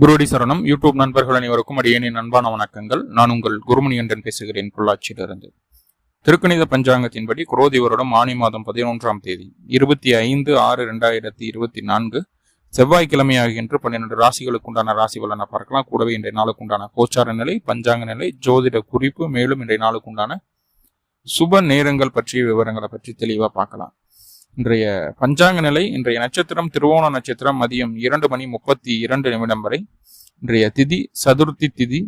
குருடி சரணம். யூடியூப் நண்பர்கள் அனைவருக்கும் அடியேனின் அன்பான வணக்கங்கள். நான் உங்கள் குருமணி பேசுகிறேன் பொள்ளாச்சியிலிருந்து. திருக்கணித பஞ்சாங்கத்தின்படி குரோதி வருடம் ஆணி மாதம் பதினொன்றாம் தேதி இருபத்தி ஐந்து ஆறு ரெண்டாயிரத்தி இருபத்தி நான்கு. செவ்வாய்க்கிழமை ஆகின்ற பன்னிரண்டு ராசிகளுக்கு உண்டான ராசி பலனை பார்க்கலாம். கூடவே இன்றைய நாளுக்கு உண்டான கோச்சார நிலை பஞ்சாங்க நிலை ஜோதிட குறிப்பு மேலும் இன்றைய நாளுக்கு உண்டான சுப நேரங்கள் பற்றிய விவரங்களை பற்றி தெளிவாக பார்க்கலாம். இன்றைய பஞ்சாங்க நிலை இன்றைய நட்சத்திரம் திருவோண நட்சத்திரம் மதியம் இரண்டு மணி முப்பத்தி இரண்டு நிமிடம் வரை. இன்றைய திதி சதுர்த்தி திதி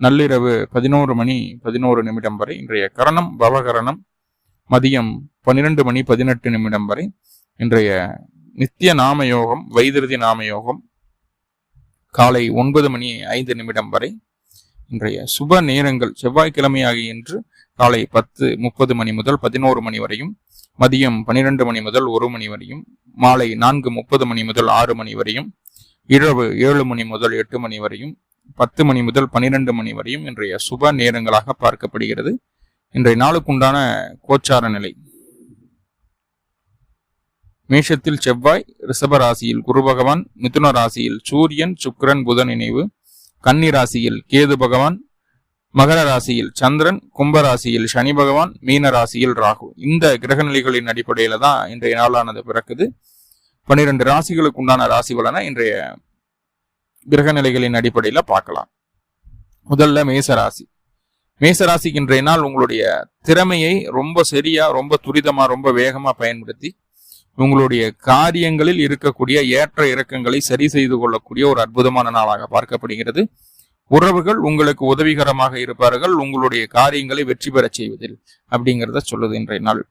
நள்ளிரவு பதினோரு மணி பதினோரு நிமிடம் வரை. இன்றைய கரணம் பவகரணம் மதியம் பன்னிரண்டு மணி பதினெட்டு நிமிடம் வரை. இன்றைய நித்திய நாம யோகம் வைத்திருதி நாம யோகம் காலை ஒன்பது மணி ஐந்து நிமிடம் வரை. இன்றைய சுப நேரங்கள் செவ்வாய்க்கிழமை ஆகிய இன்று காலை பத்து முப்பது மணி முதல் பதினோரு மணி வரையும் மதியம் பனிரெண்டு மணி முதல் ஒரு மணி வரையும் மாலை நான்கு முப்பது மணி முதல் ஆறு மணி வரையும் இரவு ஏழு மணி முதல் எட்டு மணி வரையும் பத்து மணி முதல் பனிரெண்டு மணி வரையும் இன்றைய சுப நேரங்களாக பார்க்கப்படுகிறது. இன்றைய நாளுக்குண்டான கோச்சார நிலை. மேஷத்தில் செவ்வாய் ரிஷபராசியில் குரு பகவான் மிதுன ராசியில் சூரியன் சுக்ரன் புதன் இணைவு கன்னி ராசியில் கேது பகவான் மகர ராசியில் சந்திரன் கும்ப ராசியில் சனி பகவான் மீன ராசியில் ராகு. இந்த கிரக நிலைகளின் அடிப்படையில தான் இன்றைய நாளானது பிறக்குது. பன்னிரெண்டு ராசிகளுக்கு உண்டான ராசி பலனை இன்றைய கிரக நிலைகளின் அடிப்படையில பார்க்கலாம். முதல்ல மேசராசி மேசராசிக்கு இன்றைய நாள் உங்களுடைய திறமையை ரொம்ப சரியா ரொம்ப துரிதமா ரொம்ப வேகமா பயன்படுத்தி உங்களுடைய காரியங்களில் இருக்கக்கூடிய ஏற்ற இறக்கங்களை சரி செய்து கொள்ளக்கூடிய ஒரு அற்புதமான நாளாக பார்க்கப்படுகிறது. உறவுகள் உங்களுக்கு உதவிகரமாக இருப்பார்கள். உங்களுடைய காரியங்களை வெற்றி பெறச் செய்வதில் அப்படிங்கிறத சொல்லுது இன்றைய நாள்.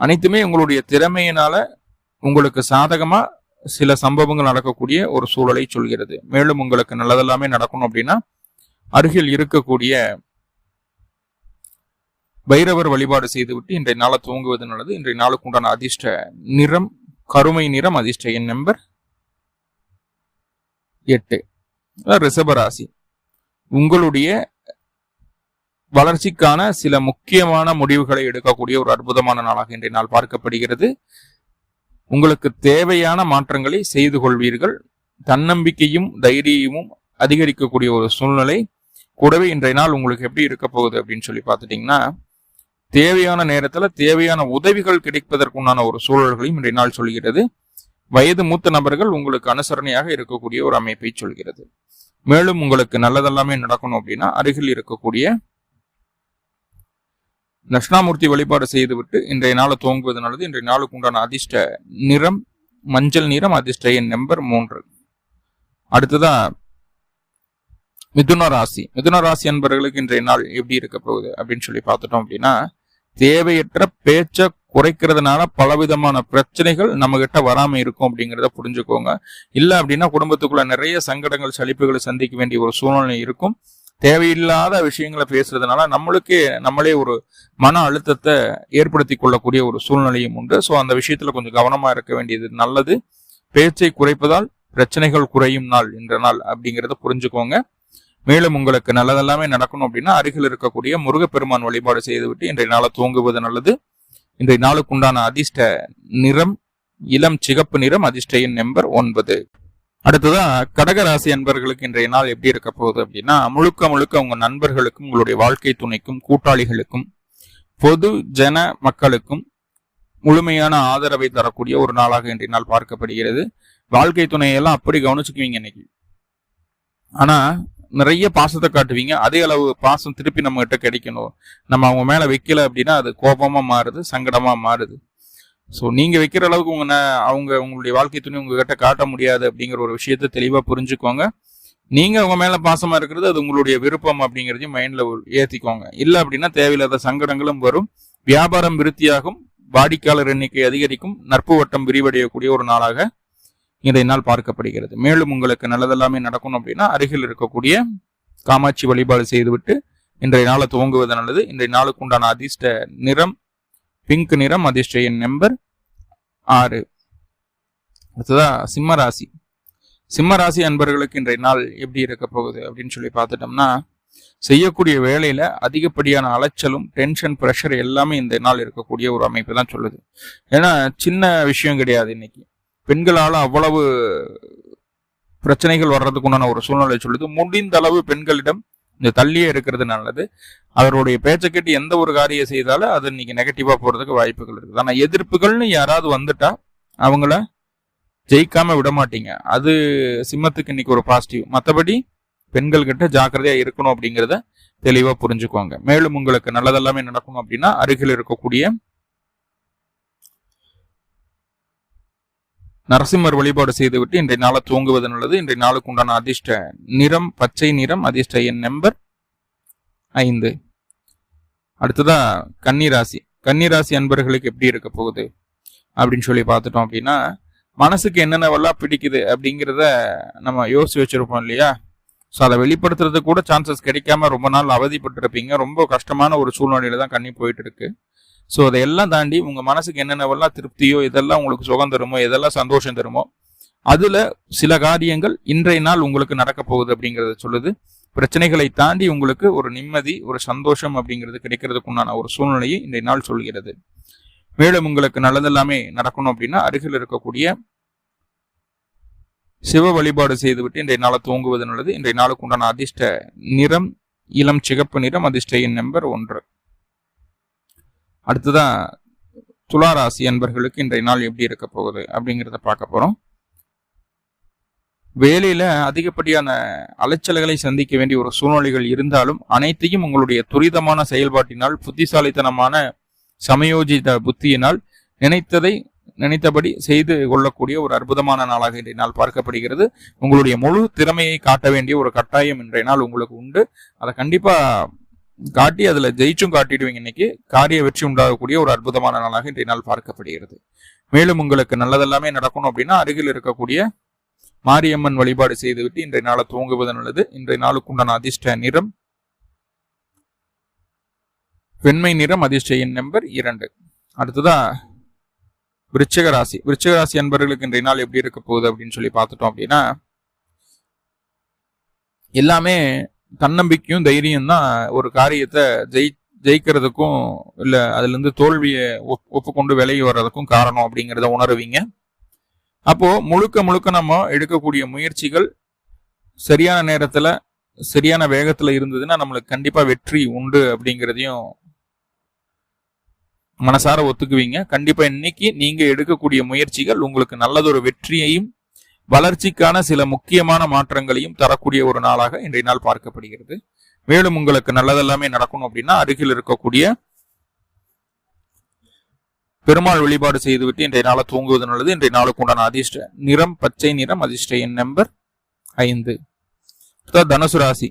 அனைத்துமே உங்களுடைய திறமையினால உங்களுக்கு சாதகமா சில சம்பவங்கள் நடக்கக்கூடிய ஒரு சூழலை சொல்கிறது. மேலும் உங்களுக்கு நல்லதெல்லாமே நடக்கணும் அப்படின்னா அருகில் இருக்கக்கூடிய பைரவர் வழிபாடு செய்துவிட்டு இன்றைய நாளை துவங்குவது நல்லது. இன்றைய நாளுக்கு உண்டான அதிர்ஷ்ட நிறம் கருமை நிறம் அதிர்ஷ்ட எண் நம்பர் எட்டு. ரிஷபராசி உங்களுடைய வளர்ச்சிக்கான சில முக்கியமான முடிவுகளை எடுக்கக்கூடிய ஒரு அற்புதமான நாளாக இன்றைய நாள் பார்க்கப்படுகிறது. உங்களுக்கு தேவையான மாற்றங்களை செய்து கொள்வீர்கள். தன்னம்பிக்கையும் தைரியமும் அதிகரிக்கக்கூடிய ஒரு சூழ்நிலை கூடவே இன்றைய நாள் உங்களுக்கு எப்படி இருக்க போகுது அப்படின்னு சொல்லி பார்த்துட்டீங்கன்னா தேவையான நேரத்தில் தேவையான உதவிகள் கிடைப்பதற்குண்டான ஒரு சூழல்களையும் இன்றைய நாள் சொல்கிறது. வயது மூத்த நபர்கள் உங்களுக்கு அனுசரணையாக இருக்கக்கூடிய ஒரு அமைப்பை சொல்கிறது. மேலும் உங்களுக்கு நல்லதெல்லாமே நடக்கணும் அப்படின்னா அருகில் இருக்கக்கூடிய தட்சிணாமூர்த்தி வழிபாடு செய்துவிட்டு இன்றைய நாளை துவங்குவது நல்லது. இன்றைய நாளுக்கு உண்டான அதிர்ஷ்ட நிறம் மஞ்சள் நிறம் அதிர்ஷ்ட எண் நம்பர் மூன்று. அடுத்ததா மிதுன ராசி. மிதுன ராசி என்பவர்களுக்கு இன்றைய நாள் எப்படி இருக்க போகுது அப்படின்னு சொல்லி பார்த்துட்டோம் அப்படின்னா தேவையற்ற பேச்ச குறைக்கிறதுனால பலவிதமான பிரச்சனைகள் நம்ம கிட்ட வராம இருக்கும் அப்படிங்கிறத புரிஞ்சுக்கோங்க. இல்ல அப்படின்னா குடும்பத்துக்குள்ள நிறைய சங்கடங்கள் சலிப்புகளை சந்திக்க வேண்டிய ஒரு சூழ்நிலை இருக்கும். தேவையில்லாத விஷயங்களை பேசுறதுனால நம்மளுக்கே நம்மளே ஒரு மன அழுத்தத்தை ஏற்படுத்தி கொள்ளக்கூடிய ஒரு சூழ்நிலையும் உண்டு. ஸோ அந்த விஷயத்துல கொஞ்சம் கவனமா இருக்க வேண்டியது நல்லது. பேச்சை குறைப்பதால் பிரச்சனைகள் குறையும் நாள் என்ற நாள் அப்படிங்கிறத புரிஞ்சுக்கோங்க. மேலும் உங்களுக்கு நல்லதெல்லாமே நடக்கணும் அப்படின்னா அருகில் இருக்கக்கூடிய முருகப்பெருமான் வழிபாடு செய்துவிட்டு இன்றைய நாளை தூங்குவது நல்லது. இன்றைய நாளுக்குண்டான அதிர்ஷ்ட நிறம் இளம் சிகப்பு நிறம் அதிர்ஷ்ட எண் நம்பர் ஒன்பது. அடுத்ததான் கடகராசி அன்பர்களுக்கு இன்றைய நாள் எப்படி இருக்க போகுது அப்படின்னா முழுக்க முழுக்க உங்க நண்பர்களுக்கும் உங்களுடைய வாழ்க்கை துணைக்கும் கூட்டாளிகளுக்கும் பொது ஜன மக்களுக்கும் முழுமையான ஆதரவை தரக்கூடிய ஒரு நாளாக இன்றைய நாள் பார்க்கப்படுகிறது. வாழ்க்கை துணையெல்லாம் அப்படி கவனிச்சுக்குவீங்க இன்னைக்கு. ஆனா நிறைய பாசத்தை காட்டுவீங்க. அதே அளவு பாசம் திருப்பி நம்ம கிட்ட கிடைக்கணும். நம்ம அவங்க மேல வைக்கல அப்படின்னா அது கோபமா மாறுது சங்கடமா மாறுது. ஸோ நீங்க வைக்கிற அளவுக்கு உங்க அவங்க உங்களுடைய வாழ்க்கை துணி உங்ககிட்ட காட்ட முடியாது அப்படிங்கிற ஒரு விஷயத்த தெளிவா புரிஞ்சுக்கோங்க. நீங்க அவங்க மேல பாசமா இருக்கிறது அது உங்களுடைய விருப்பம் அப்படிங்கிறதையும் மைண்ட்ல ஏத்திக்கோங்க. இல்லை அப்படின்னா தேவையில்லாத சங்கடங்களும் வரும். வியாபாரம் விருத்தியாகும். வாடிக்கையாளர் எண்ணிக்கை அதிகரிக்கும். நட்பு வட்டம் விரிவடையக்கூடிய ஒரு நாளாக இந்த நாள் பார்க்கப்படுகிறது. மேலும் உங்களுக்கு நல்லதெல்லாமே நடக்கணும் அப்படின்னா அருகில் இருக்கக்கூடிய காமாட்சி வழிபாடு செய்துவிட்டு இன்றைய நாளை துவங்குவது நல்லது. இன்றைய நாளுக்கு உண்டான அதிர்ஷ்ட நிறம் பிங்க் நிறம் அதிர்ஷ்ட எண் நம்பர் ஆறு. அடுத்ததான் சிம்ம ராசி. சிம்ம ராசி அன்பர்களுக்கு இன்றைய நாள் எப்படி இருக்க போகுது அப்படின்னு சொல்லி பார்த்துட்டோம்னா செய்யக்கூடிய வேலையில அதிகப்படியான அலைச்சலும் டென்ஷன் ப்ரெஷர் எல்லாமே இந்த நாள் இருக்கக்கூடிய ஒரு அமைப்பு தான் சொல்லுது. ஏன்னா சின்ன விஷயம் கிடையாது இன்னைக்கு. பெண்களால் அவ்வளவு பிரச்சனைகள் வர்றதுக்கு உண்டான ஒரு சூழ்நிலை சொல்லுது. முடிந்த அளவு பெண்களிடம் இந்த தள்ளியே இருக்கிறது நல்லது. அவருடைய பேச்சை கேட்டு எந்த ஒரு காரியம் செய்தாலும் அது இன்னைக்கு நெகட்டிவா போறதுக்கு வாய்ப்புகள் இருக்குது. ஆனா எதிர்ப்புகள்னு யாராவது வந்துட்டா அவங்கள ஜெயிக்காம விட மாட்டீங்க. அது சிம்மத்துக்கு இன்னைக்கு ஒரு பாசிட்டிவ் மற்றபடி பெண்கள் கிட்ட ஜாக்கிரதையா இருக்கணும் அப்படிங்கிறத தெளிவா புரிஞ்சுக்கோங்க மேலும் உங்களுக்கு நல்லதெல்லாமே நடக்கணும் அப்படின்னா அருகில் இருக்கக்கூடிய நரசிம்மர் வழிபாடு செய்துவிட்டு இன்றைய நாளை தூங்குவது நல்லது இன்றைய நாளுக்கு உண்டான அதிர்ஷ்ட நிறம் பச்சை நிறம் அதிர்ஷ்ட எண் நம்பர் ஐந்து. அடுத்ததா கன்னிராசி. கன்னிராசி அன்பர்களுக்கு எப்படி இருக்க போகுது? அப்படின்னு சொல்லி பார்த்துட்டோம் அப்படின்னா மனசுக்கு என்னென்னவெல்லாம் பிடிக்குது அப்படிங்கிறத நம்ம யோசிச்சு வச்சிருப்போம் இல்லையா? ஸோ அதை வெளிப்படுத்துறதுக்கு கூட சான்சஸ் கிடைக்காம ரொம்ப நாள் அவதிப்பட்டிருப்பீங்க. ரொம்ப கஷ்டமான ஒரு சூழ்நிலையில தான் கண்ணி போயிட்டு இருக்கு. ஸோ அதையெல்லாம் தாண்டி உங்கள் மனசுக்கு என்னென்னவெல்லாம் திருப்தியோ இதெல்லாம் உங்களுக்கு சுகம் தருமோ எதெல்லாம் சந்தோஷம் தருமோ அதில் சில காரியங்கள் இன்றைய நாள் உங்களுக்கு நடக்க போகுது அப்படிங்கிறத சொல்லுது. பிரச்சனைகளை தாண்டி உங்களுக்கு ஒரு நிம்மதி ஒரு சந்தோஷம் அப்படிங்கிறது கிடைக்கிறதுக்கு உண்டான ஒரு சூழ்நிலையை இன்றைய நாள் சொல்கிறது. மேலும் உங்களுக்கு நல்லதெல்லாமே நடக்கணும் அப்படின்னா அருகில் இருக்கக்கூடிய சிவ வழிபாடு செய்துவிட்டு இன்றைய நாளை தூங்குவது நல்லது. இன்றைய நாளுக்கு உண்டான அதிர்ஷ்ட நிறம் இளம் சிகப்பு நிறம் அதிர்ஷ்ட எண் நம்பர் ஒன்று. அடுத்ததான் துளாராசி அன்பர்களுக்கு இன்றைய நாள் எப்படி இருக்க போகுது அப்படிங்கிறத பார்க்க போகிறோம் வேலையில் அதிகப்படியான அலைச்சல்களை சந்திக்க வேண்டிய ஒரு சூழ்நிலைகள் இருந்தாலும் அனைத்தையும் உங்களுடைய துரிதமான செயல்பாட்டினால் புத்திசாலித்தனமான சமயோஜித புத்தியினால் நினைத்ததை நினைத்தபடி செய்து கொள்ளக்கூடிய ஒரு அற்புதமான நாளாக இன்றைய நாள் பார்க்கப்படுகிறது. உங்களுடைய முழு திறமையை காட்ட வேண்டிய ஒரு கட்டாயம் இன்றைய நாள் உங்களுக்கு உண்டு. அதை கண்டிப்பாக காட்டி அதுல ஜெயிச்சும் காட்டிடுவீங்க இன்னைக்கு. காரிய வெற்றி உண்டாகக்கூடிய ஒரு அற்புதமான நாளாக இன்றைய நாள் பார்க்கப்படுகிறது. மேலும் உங்களுக்கு நல்லதெல்லாமே நடக்கணும் அப்படின்னா அருகில் இருக்கக்கூடிய மாரியம்மன் வழிபாடு செய்துவிட்டு இன்றைய நாளை தூங்குவது நல்லது இன்றைய நாளுக்கு உண்டான அதிர்ஷ்ட நிறம் வெண்மை நிறம் அதிர்ஷ்ட எண் நம்பர் இரண்டு. அடுத்ததா விருச்சக ராசி. விருச்சக ராசி அன்பர்களுக்கு இன்றைய நாள் எப்படி இருக்க போகுது அப்படின்னு சொல்லி பார்த்துட்டோம் அப்படின்னா எல்லாமே தன்னம்பிக்கையும் தைரியம் தான் ஒரு காரியத்தை ஜெயி ஜெயிக்கிறதுக்கும் இல்லை அதுலேருந்து தோல்வியை ஒப் ஒப்புக்கொண்டு விலகி வர்றதுக்கும் காரணம் அப்படிங்கிறத உணருவீங்க. அப்போது முழுக்க முழுக்க நம்ம எடுக்கக்கூடிய முயற்சிகள் சரியான நேரத்தில் சரியான வேகத்தில் இருந்ததுன்னா நம்மளுக்கு கண்டிப்பாக வெற்றி உண்டு அப்படிங்கிறதையும் மனசார ஒத்துக்குவீங்க. கண்டிப்பாக இன்னைக்கு நீங்கள் எடுக்கக்கூடிய முயற்சிகள் உங்களுக்கு நல்லதொரு வெற்றியையும் வளர்ச்சிக்கான சில முக்கியமான மாற்றங்களையும் தரக்கூடிய ஒரு நாளாக இன்றைய நாள் பார்க்கப்படுகிறது. மேலும் உங்களுக்கு நல்லதெல்லாமே நடக்கணும் அப்படின்னா அருகில் இருக்கக்கூடிய பெருமாள் வழிபாடு செய்துவிட்டு இன்றைய நாளை தூங்குவது நல்லது. இன்றைய நாளுக்கு உண்டான அதிர்ஷ்ட நிறம் பச்சை நிறம் அதிர்ஷ்ட எண் நம்பர் ஐந்து. தனுசு ராசி.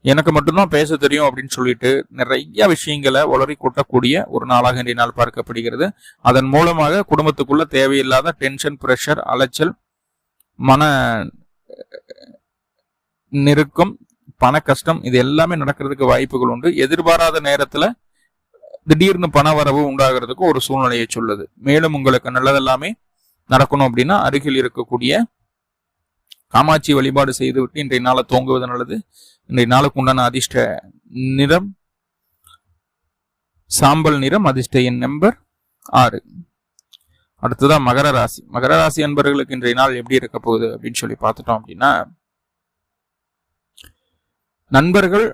எனக்கு மட்டும்தான் பேச தெரியும் அப்படின்னு சொல்லிட்டு நிறைய விஷயங்களை உளறி கொட்டக்கூடிய ஒரு நாளாக இன்றைய நாள் பார்க்கப்படுகிறது. அதன் மூலமாக குடும்பத்துக்குள்ள தேவையில்லாத டென்ஷன் பிரஷர் அலைச்சல் மன நெருக்கம் பண கஷ்டம் இது எல்லாமே நடக்கிறதுக்கு வாய்ப்புகள் உண்டு. எதிர்பாராத நேரத்துல திடீர்னு பண வரவு உண்டாகிறதுக்கு ஒரு சூழ்நிலையை சொல்லுது. மேலும் உங்களுக்கு நல்லதெல்லாமே நடக்கணும் அப்படின்னா அருகில் இருக்கக்கூடிய காமாட்சி வழிபாடு செய்துவிட்டு இன்றைய நாளை தோங்குவது நல்லது. இன்றைய நாளுக்கு உண்டான அதிர்ஷ்ட நிறம் சாம்பல் நிறம் அதிர்ஷ்ட எண் நம்பர் ஆறு. அடுத்ததான் மகர ராசி. மகர ராசி அன்பர்களுக்கு இன்றைய நாள் எப்படி இருக்க போகுது அப்படின்னு சொல்லி பார்த்துட்டோம் அப்படின்னா நண்பர்கள்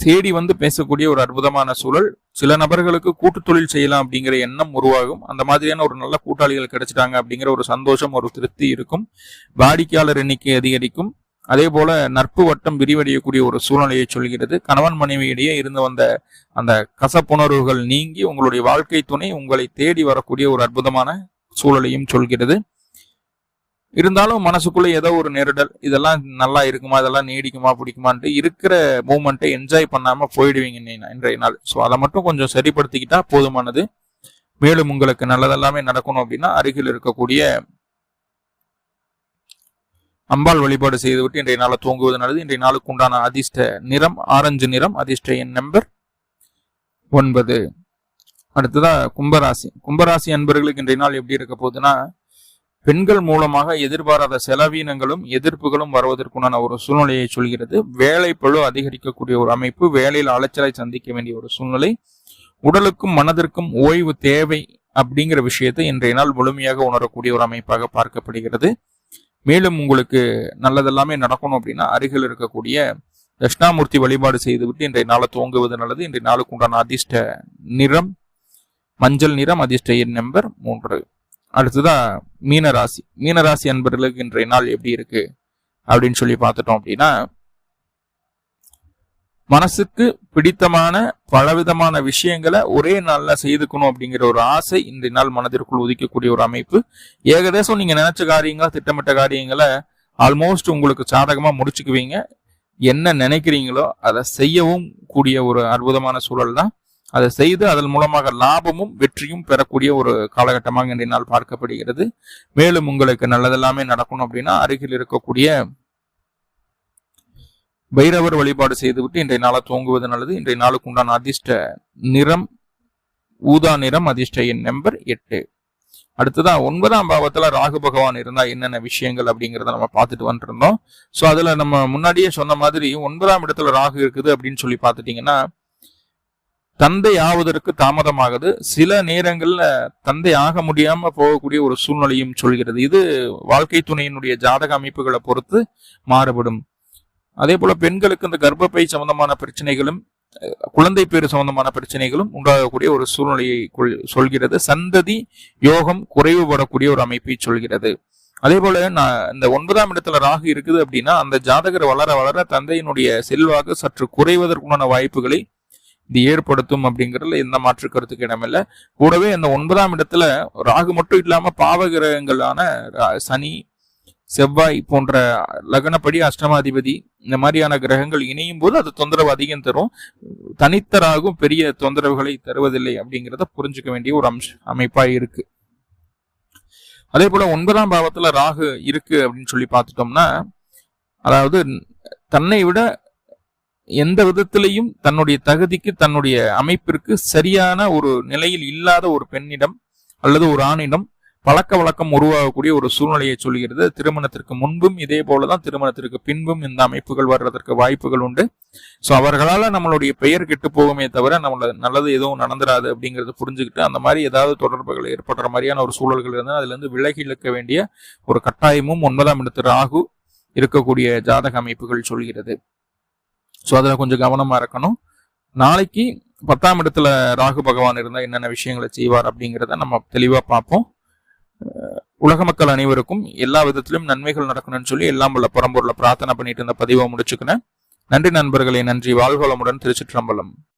தேடி வந்து பேசக்கூடிய ஒரு அற்புதமான சூழல். சில நபர்களுக்கு கூட்டு தொழில் செய்யலாம் அப்படிங்கிற எண்ணம் உருவாகும். அந்த மாதிரியான ஒரு நல்ல கூட்டாளிகள் கிடைச்சிட்டாங்க அப்படிங்கிற ஒரு சந்தோஷம் ஒரு திருப்தி இருக்கும். வாடிக்கையாளர் எண்ணிக்கை அதிகரிக்கும். அதே போல நட்பு வட்டம் விரிவடையக்கூடிய ஒரு சூழ்நிலையை சொல்கிறது. கணவன் மனைவியிடையே இருந்து வந்த அந்த கசப்புணர்வுகள் நீங்கி உங்களுடைய வாழ்க்கை துணை உங்களை தேடி வரக்கூடிய ஒரு அற்புதமான சூழலையும் சொல்கிறது. இருந்தாலும் மனசுக்குள்ள ஏதோ ஒரு நெருடல் இதெல்லாம் நல்லா இருக்குமா இதெல்லாம் நீடிக்குமா பிடிக்குமான்ட்டு இருக்கிற மூமெண்ட்டை என்ஜாய் பண்ணாம போயிடுவீங்க இன்றைய நாள் ஸோ அதை மட்டும் கொஞ்சம் சரிப்படுத்திக்கிட்டா போதுமானது. மேலும் உங்களுக்கு நல்லதெல்லாமே நடக்கணும் அப்படின்னா அருகில் இருக்கக்கூடிய அம்பாள் வழிபாடு செய்துவிட்டு இன்றைய நாளை தூங்குவது நல்லது. இன்றைய நாளுக்கு உண்டான அதிர்ஷ்ட நிறம் ஆரஞ்சு நிறம் அதிர்ஷ்ட எண் நம்பர் ஒன்பது. அடுத்ததா கும்பராசி. கும்பராசி அன்பர்களுக்கு இன்றைய நாள் எப்படி இருக்க போகுதுன்னா பெண்கள் மூலமாக எதிர்பாராத செலவீனங்களும் எதிர்ப்புகளும் வருவதற்குண்டான ஒரு சூழ்நிலையை சொல்கிறது. வேலை பழு அதிகரிக்கக்கூடிய ஒரு அமைப்பு வேலையில் அலைச்சலை சந்திக்க வேண்டிய ஒரு சூழ்நிலை. உடலுக்கும் மனதிற்கும் ஓய்வு தேவை அப்படிங்கிற விஷயத்தை இன்றைய நாள் முழுமையாக உணரக்கூடிய ஒரு அமைப்பாக பார்க்கப்படுகிறது. மேலும் உங்களுக்கு நல்லதெல்லாமே நடக்கணும் அப்படின்னா அருகில் இருக்கக்கூடிய தட்சிணாமூர்த்தி வழிபாடு செய்துவிட்டு இன்றைய நாளை துவங்குவது நல்லது. இன்றைய நாளுக்கு உண்டான அதிர்ஷ்ட நிறம் மஞ்சள் நிறம் அதிர்ஷ்ட எண் நம்பர் மூன்று. அடுத்ததான் மீனராசி. மீனராசி அன்பர்களுக்கு இன்றைய நாள் எப்படி இருக்கு? அப்படின்னு சொல்லி பார்த்துட்டோம் அப்படின்னா மனசுக்கு பிடித்தமான பலவிதமான விஷயங்களை ஒரே நாள்ல செய்துக்கணும் அப்படிங்கிற ஒரு ஆசை இன்றைய நாள் மனதிற்குள் உதிக்கக்கூடிய ஒரு அமைப்பு. ஏகதேசம் நீங்க நினைச்ச காரியங்களை திட்டமிட்ட காரியங்களை ஆல்மோஸ்ட் உங்களுக்கு சாதகமா முடிச்சுக்குவீங்க. என்ன நினைக்கிறீங்களோ அதை செய்யவும் கூடிய ஒரு அற்புதமான சூழல் தான். அதை செய்து அதன் மூலமாக லாபமும் வெற்றியும் பெறக்கூடிய ஒரு காலகட்டமாக இன்றைய நாள் பார்க்கப்படுகிறது. மேலும் உங்களுக்கு நல்லதெல்லாமே நடக்கணும் அப்படின்னா அருகில் இருக்கக்கூடிய பைரவர் வழிபாடு செய்துவிட்டு இன்றைய நாளை தூங்குவது நல்லது. இன்றைய நாளுக்கு உண்டான அதிர்ஷ்ட நிறம் ஊதா நிறம் அதிர்ஷ்ட எண் நம்பர் எட்டு. அடுத்ததான் ஒன்பதாம் பாவத்துல ராகு பகவான் இருந்தா என்னென்ன விஷயங்கள் அப்படிங்கிறத நம்ம பார்த்துட்டு வந்துருந்தோம். ஸோ அதுல நம்ம முன்னாடியே சொன்ன மாதிரி ஒன்பதாம் இடத்துல ராகு இருக்குது அப்படின்னு சொல்லி பார்த்துட்டீங்கன்னா தந்தை ஆவதற்கு தாமதமாகுது. சில நேரங்கள்ல தந்தை ஆக முடியாம போகக்கூடிய ஒரு சூழ்நிலையும் சொல்கிறது. இது வாழ்க்கை துணையினுடைய ஜாதக அமைப்புகளை பொறுத்து மாறுபடும். அதே போல பெண்களுக்கு இந்த கர்ப்பப்பை சம்பந்தமான பிரச்சனைகளும் குழந்தை பேரு சம்பந்தமான பிரச்சனைகளும் உண்டாகக்கூடிய ஒரு சூழ்நிலையை சொல்கிறது. சந்ததி யோகம் குறைவுபடக்கூடிய ஒரு அமைப்பை சொல்கிறது. அதே போல நான் இந்த ஒன்பதாம் இடத்துல ராகு இருக்குது அப்படின்னா அந்த ஜாதகர் வளர வளர தந்தையினுடைய செல்வாக்கு சற்று குறைவதற்குண்டான வாய்ப்புகளை இது ஏற்படுத்தும் அப்படிங்கிறதுல எந்த மாற்று கருத்துக்கு இடமில்லை. கூடவே அந்த ஒன்பதாம் இடத்துல ராகு மட்டும் இல்லாம பாவகிரகங்களான சனி செவ்வாய் போன்ற லக்னப்படி அஷ்டமாதிபதி இந்த மாதிரியான கிரகங்கள் இணையும் போது அது தொந்தரவு அதிகம் தரும். தனித்தராகும் பெரிய தொந்தரவுகளை தருவதில்லை அப்படிங்கிறத புரிஞ்சுக்க வேண்டிய ஒரு அம்ச அமைப்பா இருக்கு. அதே போல ஒன்பதாம் பாவத்துல ராகு இருக்கு அப்படின்னு சொல்லி பார்த்துட்டோம்னா அதாவது தன்னை விட எந்த விதத்திலையும் தன்னுடைய தகுதிக்கு தன்னுடைய அமைப்பிற்கு சரியான ஒரு நிலையில் இல்லாத ஒரு பெண்ணிடம் அல்லது ஒரு ஆணிடம் பழக்க வழக்கம் உருவாகக்கூடிய ஒரு சூழ்நிலையை சொல்கிறது. திருமணத்திற்கு முன்பும் இதே போலதான் திருமணத்திற்கு பின்பும் இந்த அமைப்புகள் வர்றதற்கு வாய்ப்புகள் உண்டு. ஸோ அவர்களால் நம்மளுடைய பெயர் கெட்டு போகுமே தவிர நம்மள நல்லது எதுவும் நடந்துடாது அப்படிங்கறத புரிஞ்சுக்கிட்டு அந்த மாதிரி ஏதாவது தொடர்புகள் ஏற்படுற மாதிரியான ஒரு சூழல்கள் இருந்தால் அதுலேருந்து விலகி இழுக்க வேண்டிய ஒரு கட்டாயமும் ஒன்பதாம் இடத்து ராகு இருக்கக்கூடிய ஜாதக அமைப்புகள் சொல்கிறது. ஸோ அதில் கொஞ்சம் கவனமாக இருக்கணும். நாளைக்கு பத்தாம் இடத்துல ராகு பகவான் இருந்தால் என்னென்ன விஷயங்களை செய்வார் அப்படிங்கிறத நம்ம தெளிவாக பார்ப்போம். உலக மக்கள் அனைவருக்கும் எல்லா விதத்திலும் நன்மைகள் நடக்கணும்னு சொல்லி எல்லாம் உள்ள புறம்பொருளை பிரார்த்தனை பண்ணிட்டு இருந்த பதிவை முடிச்சுக்கினேன். நன்றி நண்பர்களே நன்றி. வாழ்வளமுடன் திருச்சிற்றம்பலம்.